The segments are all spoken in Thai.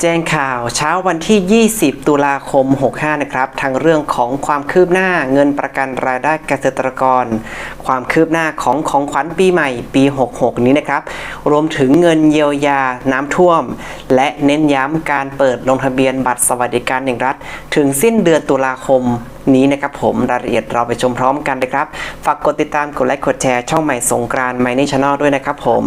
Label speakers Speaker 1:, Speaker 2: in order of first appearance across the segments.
Speaker 1: แจ้งข่าวเช้าวันที่ 20 ตุลาคม 65 นะครับ ทางเรื่องของความคืบหน้าเงินประกันรายได้เกษตรกร ความคืบหน้าของของขวัญปีใหม่ปี 66 นี้นะครับ รวมถึงเงินเยียวยาน้ำท่วม และเน้นย้ำการเปิดลงทะเบียนบัตรสวัสดิการแห่งรัฐ ถึงสิ้นเดือนตุลาคมนี้นะครับผมรายละเอียดเราไปชมพร้อมกันเลยครับ ฝากกดติดตามกดไลค์กดแชร์ช่องใหม่สงกรานต์ไมนี่ชาแนลด้วยนะครับผม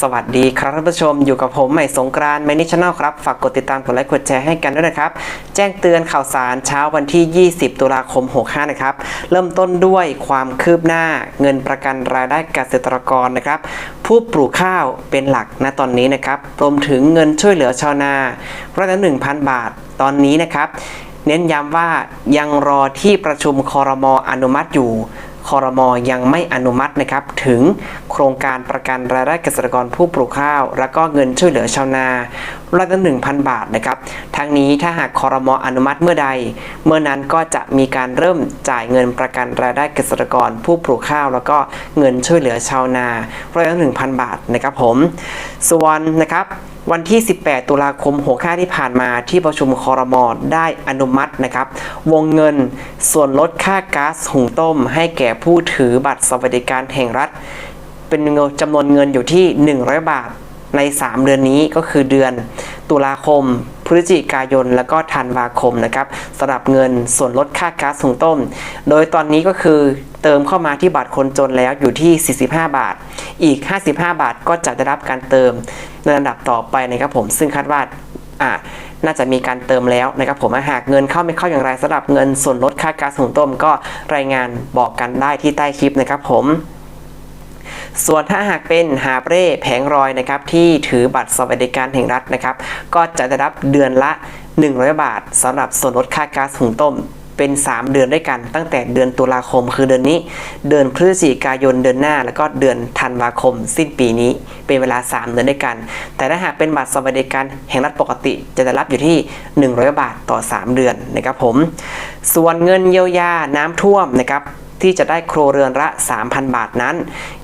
Speaker 1: สวัสดีครับท่านผู้ชมอยู่กับผมใหม่สงกรานต์ไมนิชแนลครับ ฝากกดติดตามกดไลค์กดแชร์ให้กันด้วยนะครับ แจ้งเตือนข่าวสารเช้าวันที่ 20 ตุลาคม 65 นะครับ เริ่มต้นด้วยความคืบหน้าเงินประกันรายได้เกษตรกรนะครับ ผู้ปลูกข้าวเป็นหลักณตอนนี้นะครับรวมถึงเงินช่วยเหลือชาวนาร้อยละ1,000 บาทตอนนี้นะครับ เน้นย้ำว่ายังรอที่ประชุมคอรมออนุมัติอยู่ คอรมอยังไม่อนุมัตินะครับถึงโครงการประกันรายได้เกษตรกรผู้ปลูกข้าว แล้วก็เงินช่วยเหลือชาวนาร้อยละหนึ่งพันบาทนะครับ ทั้งนี้ถ้าหากคอรมออนุมัติเมื่อใด เมื่อนั้นก็จะมีการเริ่มจ่ายเงินประกันรายได้เกษตรกรผู้ปลูกข้าว แล้วก็เงินช่วยเหลือชาวนาร้อยละหนึ่งพันบาทนะครับผม ส่วนนะครับ วันที่ 18 ตุลาคม65ที่ผ่านมาที่ประชุมคอรมอได้อนุมัตินะครับ วงเงินส่วนลดค่าก๊าซหุงต้ม ให้แก่ผู้ถือบัตรสวัสดิการแห่งรัฐ เป็นจำนวนเงินอยู่ที่ 100 บาทใน 3 เดือนนี้ก็คือเดือนตุลาคม พฤศจิกายน แล้วก็ธันวาคมนะครับสำหรับเงินส่วนลดค่าก๊าซหุงต้ม โดยตอนนี้ก็คือเติมเข้ามาที่บัตรคนจนแล้วอยู่ที่ 45 บาท อีก 55 บาทก็จะได้รับการเติมในลำดับต่อไปนะครับผมซึ่งคาดว่าอ่าน่าจะมีการเติมแล้วนะครับผมหากเงินเข้าไม่เข้าอย่างไรสำหรับเงินส่วนลดค่าก๊าซหุงต้มก็รายงานบอกกันได้ที่ใต้คลิปนะครับผมส่วนถ้าหากเป็นหาเร่แผงรอยนะครับที่ถือบัตรสวัสดิการแห่งรัฐนะครับ ก็จะได้รับเดือนละ 100 บาทสำหรับส่วนลดค่าก๊าซหุงต้ม เป็น 3 เดือนด้วยกัน ตั้งแต่เดือนตุลาคมคือเดือนนี้ เดือนพฤศจิกายนเดือนหน้า แล้วก็เดือนธันวาคม สิ้นปีนี้เป็นเวลา 3 เดือนด้วยกัน แต่ถ้าหากเป็นบัตรสวัสดิการแห่งรัฐปกติจะได้รับอยู่ที่ 100 บาทต่อ 3 เดือนนะครับผม ส่วนเงินเยียวยาน้ำท่วมนะครับที่จะได้ครัวเรือนละ 3,000 บาทนั้น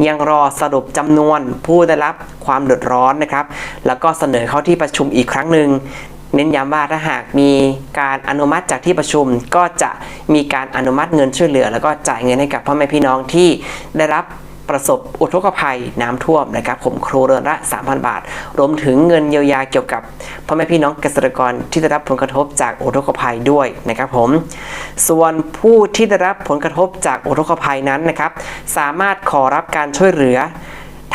Speaker 1: ยังรอสรุปจำนวนผู้ได้รับความเดือดร้อนนะครับ แล้วก็เสนอเข้าที่ประชุมอีกครั้งหนึ่ง เน้นย้ำว่าถ้าหากมีการอนุมัติจากที่ประชุม ก็จะมีการอนุมัติเงินช่วยเหลือ แล้วก็จ่ายเงินให้กับพ่อแม่พี่น้องที่ได้รับประสบอุทกภัยน้ำท่วมนะครับผมครัวเรือนละ 3,000 บาท รวมถึงเงินเยียวยาเกี่ยวกับพ่อแม่พี่น้องเกษตรกรที่ได้รับผลกระทบจากอุทกภัยด้วยนะครับผม ส่วนผู้ที่ได้รับผลกระทบจากอุทกภัยนั้นนะครับ สามารถขอรับการช่วยเหลือ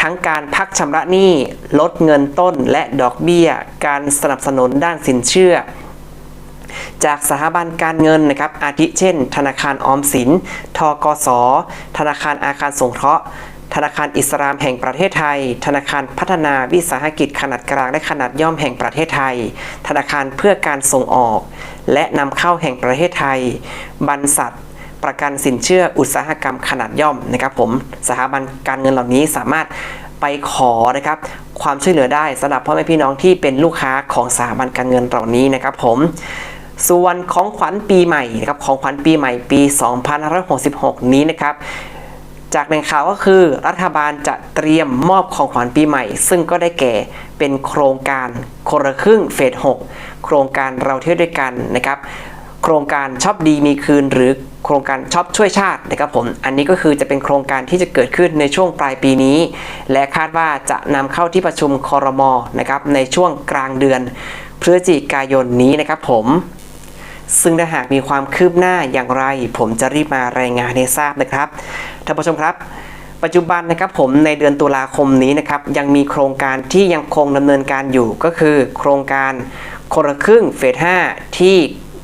Speaker 1: ทั้งการพักชำระหนี้ลดเงินต้นและดอกเบี้ย การสนับสนุนด้านสินเชื่อ จากสถาบันการเงินนะครับ อาทิเช่น ธนาคารออมสิน ทกส ธนาคารอาคารสงเคราะห์ธนาคารอิสลามแห่งประเทศไทย ธนาคารพัฒนาวิสาหกิจขนาดกลางและขนาดย่อมแห่งประเทศไทย ธนาคารเพื่อการส่งออก และนำเข้าแห่งประเทศไทย บรรษัท ประกันสินเชื่ออุตสาหกรรมขนาดย่อมนะครับผมสถาบันการเงินเหล่านี้สามารถไปขอนะครับความช่วยเหลือได้สำหรับพ่อแม่พี่น้องที่เป็นลูกค้าของสถาบันการเงินเหล่านี้นะครับผมส่วนของขวัญปีใหม่นะครับของขวัญปีใหม่ปี 2566 นี้นะครับจากแหล่งข่าวก็คือรัฐบาลจะเตรียมมอบของขวัญปีใหม่ ซึ่งก็ได้แก่เป็นโครงการคนละครึ่งเฟส 6 โครงการเราเที่ยวด้วยกันนะครับ โครงการชอปดีมีคืนหรือ โครงการช็อปช่วยชาตินะครับผม อันนี้ก็คือจะเป็นโครงการที่จะเกิดขึ้นในช่วงปลายปีนี้ และคาดว่าจะนำเข้าที่ประชุมคอรมอนะครับในช่วงกลางเดือนพฤศจิกายนนี้นะครับผมซึ่งถ้าหากมีความคืบหน้าอย่างไร ผมจะรีบมารายงานให้ทราบนะครับท่านผู้ชมครับ ปัจจุบันนะครับผมในเดือนตุลาคมนี้นะครับยังมีโครงการที่ยังคงดำเนินการอยู่ก็คือ โครงการคนละครึ่งเฟส 5 ที่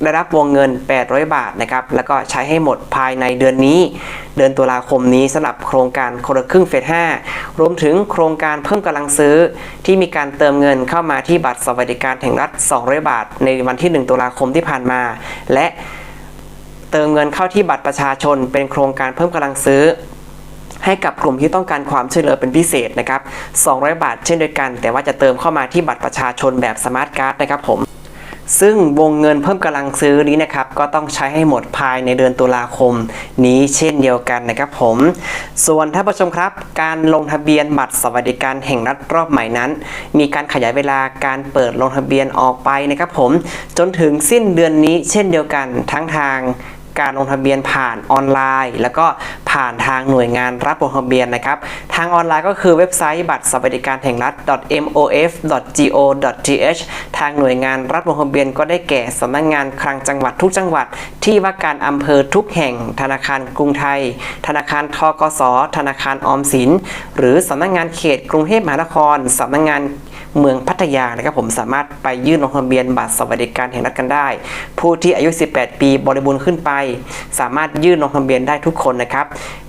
Speaker 1: ได้รับวงเงิน 800 บาทนะครับแล้วก็ใช้ให้หมดภายในเดือนนี้ เดือนตุลาคมนี้สำหรับโครงการคนละครึ่งเฟส 5 รวมถึงโครงการเพิ่มกำลังซื้อ ที่มีการเติมเงินเข้ามาที่บัตรสวัสดิการแห่งรัฐ 200 บาท ในวันที่ 1 ตุลาคมที่ผ่านมา และเติมเงินเข้าที่บัตรประชาชน เป็นโครงการเพิ่มกำลังซื้อให้กับกลุ่มที่ต้องการความช่วยเหลือเป็นพิเศษนะครับ 200 บาทเช่นเดียวกัน แต่ว่าจะเติมเข้ามาที่บัตรประชาชนแบบสมาร์ทการ์ดนะครับผม ซึ่งวงเงินเพิ่มกำลังซื้อนี้นะครับ ก็ต้องใช้ให้หมดภายในเดือนตุลาคม นี้เช่นเดียวกันนะครับผม ส่วนท่านผู้ชมครับ การลงทะเบียนบัตรสวัสดิการแห่งรัฐรอบใหม่นั้น มีการขยายเวลาการเปิดลงทะเบียนออกไปนะครับผม จนถึงสิ้นเดือนนี้เช่นเดียวกันทั้งทางการลงทะเบียนผ่านออนไลน์ แล้วก็ ผ่านทางหน่วยงานรับลงทะเบียนนะครับ ทางออนไลน์ก็คือเว็บไซต์บัตรสวัสดิการแห่งรัฐ mof.go.th ทางหน่วยงานรับลงทะเบียนก็ได้แก่สำนักงานคลังจังหวัดทุกจังหวัด ที่ว่าการอำเภอทุกแห่ง ธนาคารกรุงไทย ธนาคารทกส ธนาคารออมสิน หรือสำนักงานเขตกรุงเทพมหานครสำนักงานเมืองพัทยานะครับผมสามารถไปยื่นลงทะเบียนบัตรสวัสดิการแห่งรัฐกันได้ ผู้ที่อายุ 18 ปีบริบูรณ์ขึ้นไป สามารถยื่นลงทะเบียนได้ทุกคนนะครับ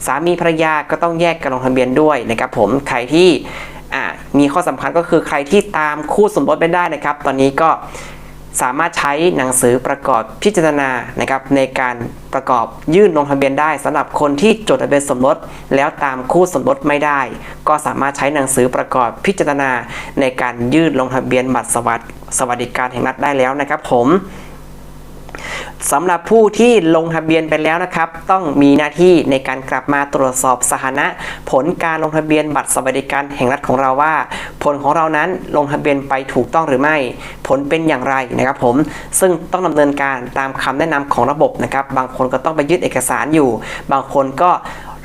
Speaker 1: สามีภรรยาก็ต้องแยกกันลงทะเบียนด้วยนะครับผมใครที่มีข้อสำคัญก็คือใครที่ตามคู่สมรสไม่ได้นะครับ ตอนนี้ก็สามารถใช้หนังสือประกอบพิจารณานะครับในการประกอบยื่นลงทะเบียนได้สำหรับคนที่จดทะเบียนสมรสแล้วตามคู่สมรสไม่ได้ ก็สามารถใช้หนังสือประกอบพิจารณาในการยื่นลงทะเบียนบัตรสวัสดิการแห่งรัฐได้แล้วนะครับผม สำหรับผู้ที่ลงทะเบียนไปแล้วนะครับ ต้องมีหน้าที่ในการกลับมาตรวจสอบสถานะ ผลการลงทะเบียนบัตรสวัสดิการแห่งรัฐของเราว่า ผลของเรานั้นลงทะเบียนไปถูกต้องหรือไม่ ผลเป็นอย่างไรนะครับผมซึ่งต้องดำเนินการตามคำแนะนำของระบบนะครับ บางคนก็ต้องไปยึดเอกสารอยู่ บางคนก็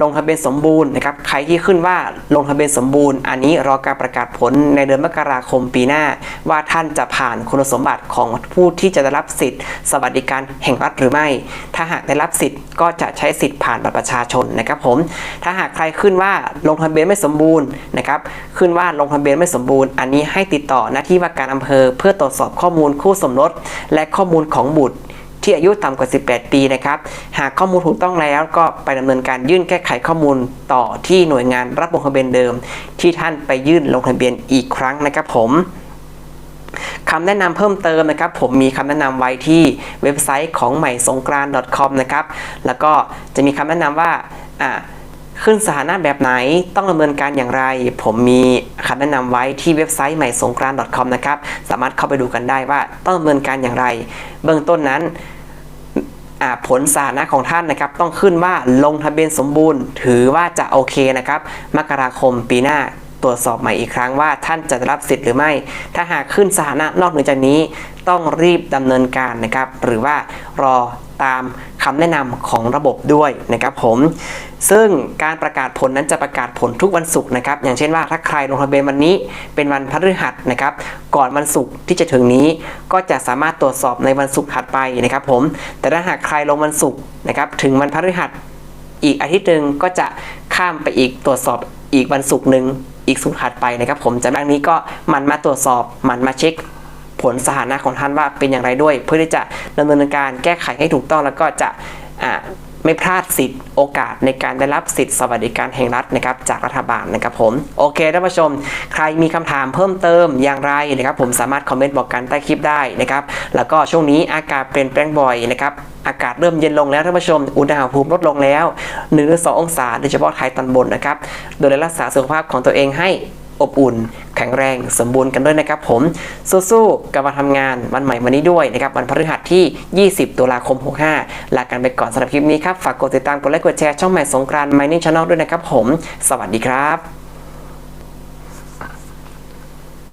Speaker 1: ลงทะเบียนสมบูรณ์นะครับใครที่ขึ้นว่าลงทะเบียนสมบูรณ์ อันนี้รอการประกาศผลในเดือนมกราคมปีหน้า ว่าท่านจะผ่านคุณสมบัติของผู้ที่จะได้รับสิทธิ์ สวัสดิการแห่งรัฐหรือไม่ ถ้าหากได้รับสิทธิ์ก็จะใช้สิทธิ์ผ่านบัตรประชาชนนะครับผมถ้าหากใครขึ้นว่าลงทะเบียนไม่สมบูรณ์นะครับขึ้นว่าลงทะเบียนไม่สมบูรณ์ อันนี้ให้ติดต่อหน้าที่ว่าการอำเภอ เพื่อตรวจสอบข้อมูลคู่สมรสและข้อมูลของบุตร ที่อายุต่ำกว่า 18 ปีนะครับ หากข้อมูลถูกต้องแล้วก็ไปดำเนินการยื่นแก้ไขข้อมูลต่อที่หน่วยงานรับลงทะเบียนเดิม ที่ท่านไปยื่นลงทะเบียนอีกครั้งนะครับผมคำแนะนำเพิ่มเติมนะครับ ผมมีคำแนะนำไว้ที่เว็บไซต์ของใหม่สงกราน .com นะครับ แล้วก็จะมีคำแนะนำว่าขึ้นสถานะแบบไหนต้องดำเนินการอย่างไร ผมมีคำแนะนำไว้ที่เว็บไซต์ใหม่สงกราน .com นะครับ สามารถเข้าไปดูกันได้ว่าต้องดำเนินการอย่างไร เบื้องต้นนั้น ผลสถานะของท่านนะครับต้องขึ้นว่าลงทะเบียนสมบูรณ์ ถือว่าจะโอเคนะครับมกราคมปีหน้าตรวจสอบใหม่อีกครั้งว่าท่านจะได้รับสิทธิ์หรือไม่ ถ้าหากขึ้นสถานะนอกเหนือจากนี้ต้องรีบดำเนินการนะครับ หรือว่ารอ ตามคำแนะนำของระบบด้วยนะครับผม ซึ่งการประกาศผลนั้นจะประกาศผลทุกวันศุกร์นะครับ อย่างเช่นว่าถ้าใครลงทะเบียนวันนี้เป็นวันพฤหัสนะครับ ก่อนวันศุกร์ที่จะถึงนี้ ก็จะสามารถตรวจสอบในวันศุกร์ถัดไปนะครับผม แต่ถ้าหากใครลงวันศุกร์นะครับ ถึงวันพฤหัสอีกอาทิตย์หนึ่งก็จะข้ามไปอีกตรวจสอบอีกวันศุกร์หนึ่งอีกสุกร์ถัดไปนะครับผมจากนั้นนี้ก็หมันมาตรวจสอบหมันมาเช็ค ผลสถานะของท่านว่าเป็นอย่างไรด้วย เพื่อที่จะดำเนินการแก้ไขให้ถูกต้องแล้วก็จะไม่พลาดสิทธิ์โอกาสในการได้รับสิทธิ์สวัสดิการแห่งรัฐนะครับจากรัฐบาลนะครับผมโอเคท่านผู้ชม ใครมีคำถามเพิ่มเติมอย่างไรนะครับผมสามารถคอมเมนต์บอกกันใต้คลิปได้นะครับแล้วก็ช่วงนี้อากาศเปลี่ยนแปลงบ่อยนะครับอากาศเริ่มเย็นลงแล้วท่านผู้ชม อุณหภูมิลดลงแล้ว1นหรือ2องศาโดยเฉพาะไทยตอนบนนะครับโดยรักษาสุขภาพของตัวเองให้ อบอุ่น แข็งแรงสมบูรณ์กันด้วยนะครับผม สู้ๆกับมาทำงานวันใหม่วันนี้ด้วยนะครับวันพฤหัสที่ 20 ตุลาคม 65 ลากันไปก่อนสำหรับคลิปนี้ครับ ฝากกดติดตามกดไลค์กดแชร์ช่องใหม่สงกรานต์ Mining Channel ด้วยนะครับผม สวัสดีครับ